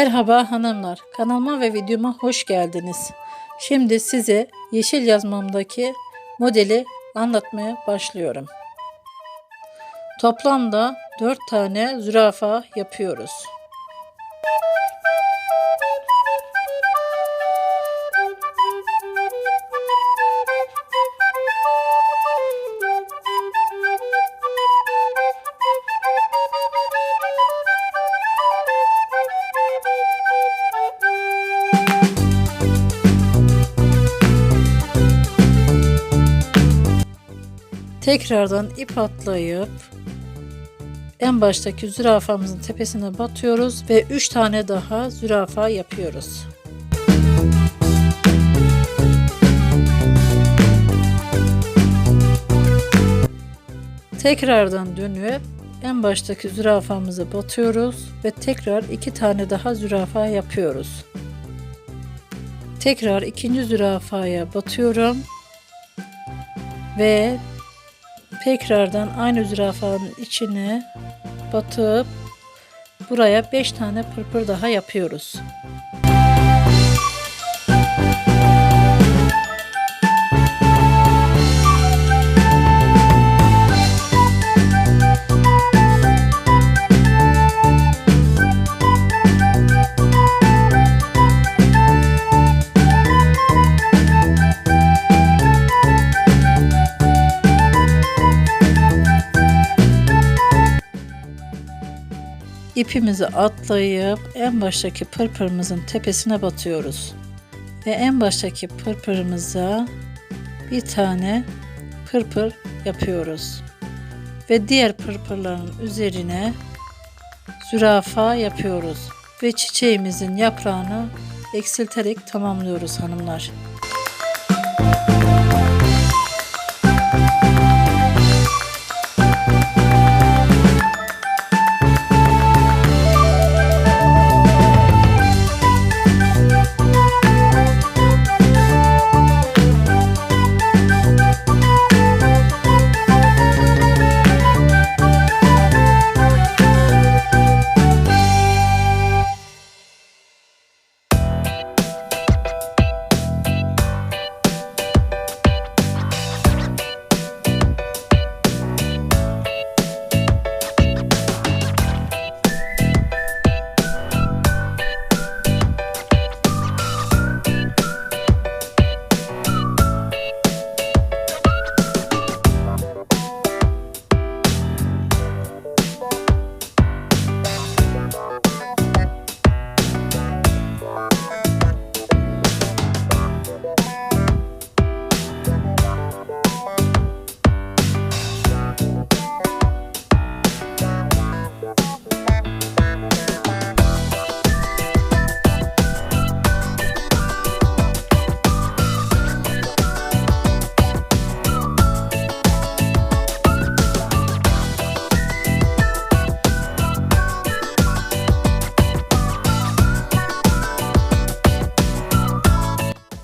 Merhaba hanımlar, kanalıma ve videoma hoş geldiniz. Şimdi size yeşil yazmamdaki modeli anlatmaya başlıyorum. Toplamda 4 tane zürafa yapıyoruz. Tekrardan ip atlayıp en baştaki zürafamızın tepesine batıyoruz ve 3 tane daha zürafa yapıyoruz. Tekrardan dönüp en baştaki zürafamıza batıyoruz ve tekrar iki tane daha zürafa yapıyoruz. Tekrar ikinci zürafaya batıyorum ve tekrardan aynı zürafanın içine batıp buraya 5 tane pırpır daha yapıyoruz. İpimizi atlayıp en baştaki pırpırımızın tepesine batıyoruz. Ve en baştaki pırpırımıza bir tane pırpır yapıyoruz. Ve diğer pırpırların üzerine zürafa yapıyoruz. Ve çiçeğimizin yaprağını eksilterek tamamlıyoruz hanımlar.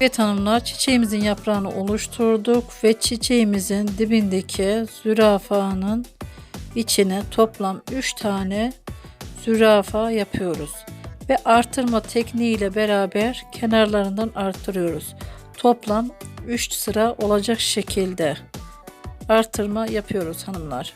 Evet hanımlar çiçeğimizin yaprağını oluşturduk ve çiçeğimizin dibindeki zürafanın içine toplam 3 tane zürafa yapıyoruz. Ve artırma tekniğiyle beraber kenarlarından artırıyoruz. Toplam 3 sıra olacak şekilde artırma yapıyoruz hanımlar.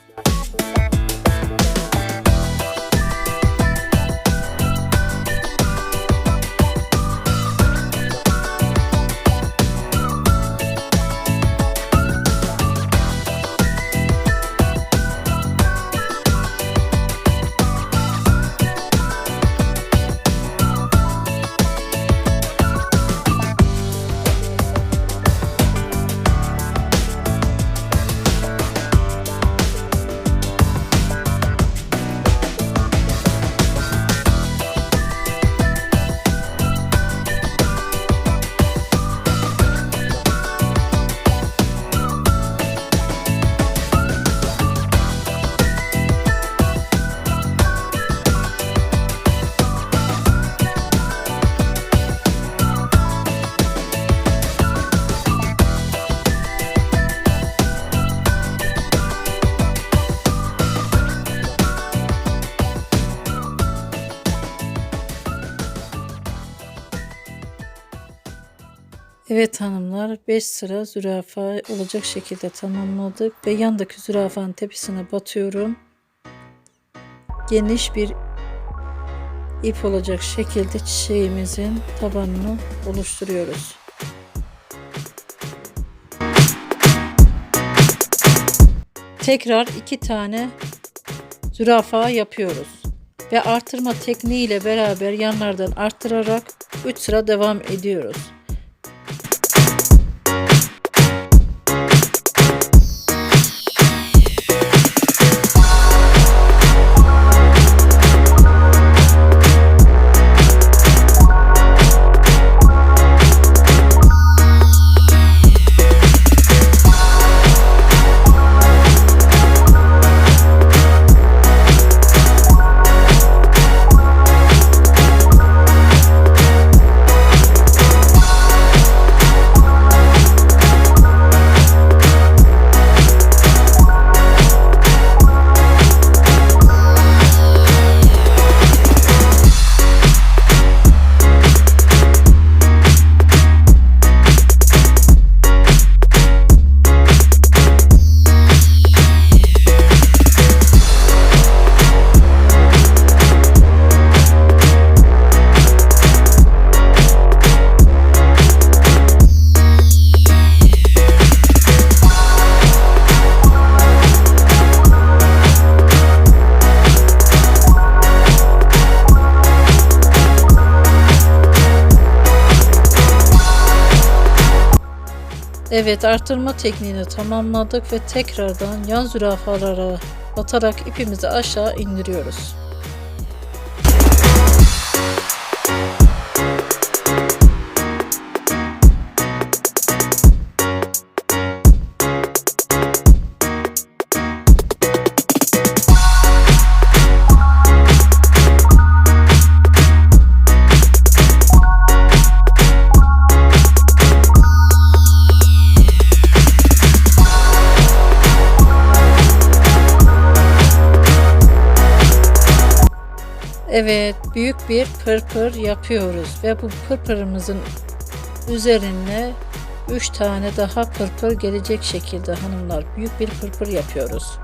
Evet hanımlar 5 sıra zürafa olacak şekilde tamamladık ve yandaki zürafanın tepesine batıyorum. Geniş bir ip olacak şekilde çiçeğimizin tabanını oluşturuyoruz. Tekrar iki tane zürafa yapıyoruz ve artırma tekniği ile beraber yanlardan arttırarak 3 sıra devam ediyoruz. Evet artırma tekniğini tamamladık ve tekrardan yan zürafalara batarak ipimizi aşağı indiriyoruz. Evet, büyük bir pırpır yapıyoruz ve bu pırpırımızın üzerine 3 tane daha pırpır gelecek şekilde hanımlar büyük bir pırpır yapıyoruz.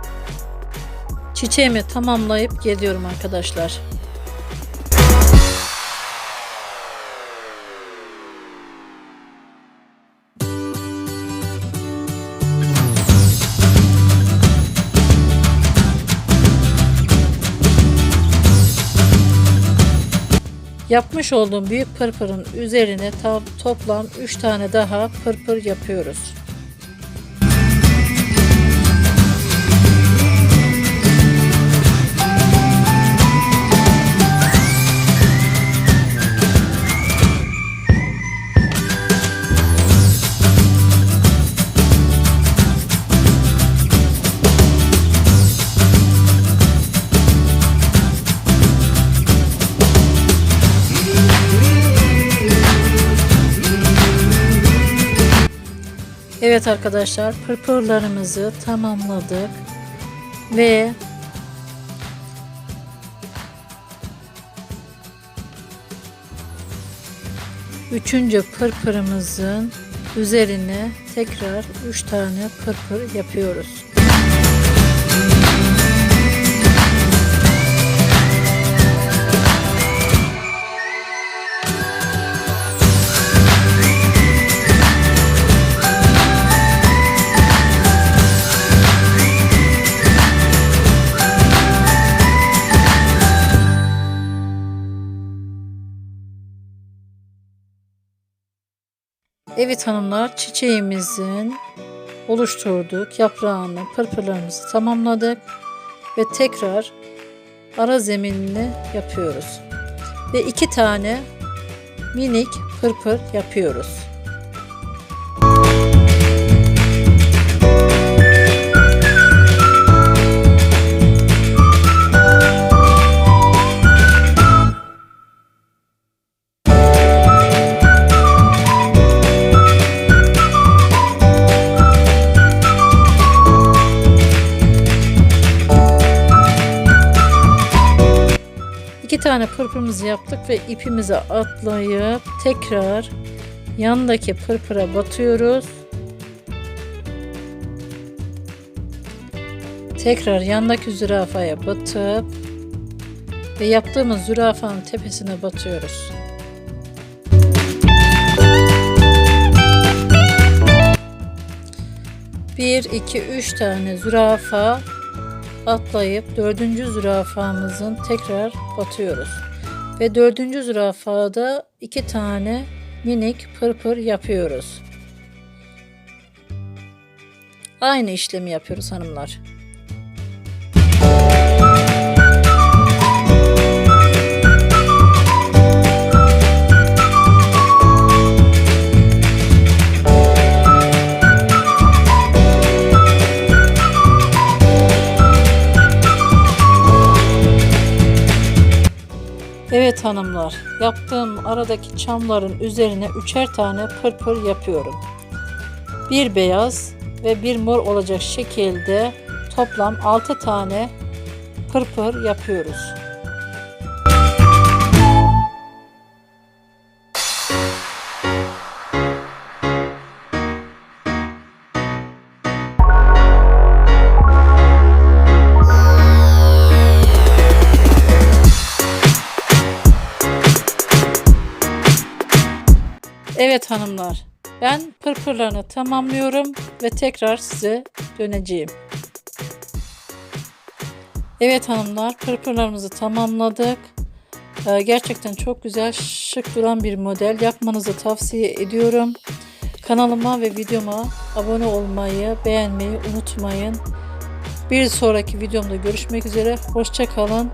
Çiçeğimi tamamlayıp geliyorum arkadaşlar. Yapmış olduğum büyük pırpırın üzerine tam toplam 3 tane daha pırpır yapıyoruz. Evet arkadaşlar pırpırlarımızı tamamladık ve üçüncü pırpırımızın üzerine tekrar üç tane pırpır yapıyoruz. Evet hanımlar çiçeğimizin oluşturduk yaprağını pırpırlarımızı tamamladık ve tekrar ara zeminini yapıyoruz ve iki tane minik pırpır yapıyoruz. Tane pırpırımızı yaptık ve ipimize atlayıp tekrar Yanındaki pırpıra batıyoruz. Tekrar yandaki zürafaya batıp ve yaptığımız zürafanın tepesine batıyoruz. Bir, iki, üç tane zürafa atlayıp dördüncü zürafamızın tekrar batıyoruz. Ve dördüncü zürafada iki tane minik pırpır yapıyoruz. Aynı işlemi yapıyoruz hanımlar. Hanımlar, yaptığım aradaki çamların üzerine üçer tane pırpır yapıyorum. Bir beyaz ve bir mor olacak şekilde toplam 6 tane pırpır yapıyoruz. Evet hanımlar, ben pırpırlarını tamamlıyorum ve tekrar size döneceğim. Evet hanımlar, pırpırlarımızı tamamladık. Ee, Gerçekten çok güzel, şık duran bir model. Yapmanızı tavsiye ediyorum. Kanalıma ve videoma abone olmayı, beğenmeyi unutmayın. Bir sonraki videomda görüşmek üzere. Hoşçakalın.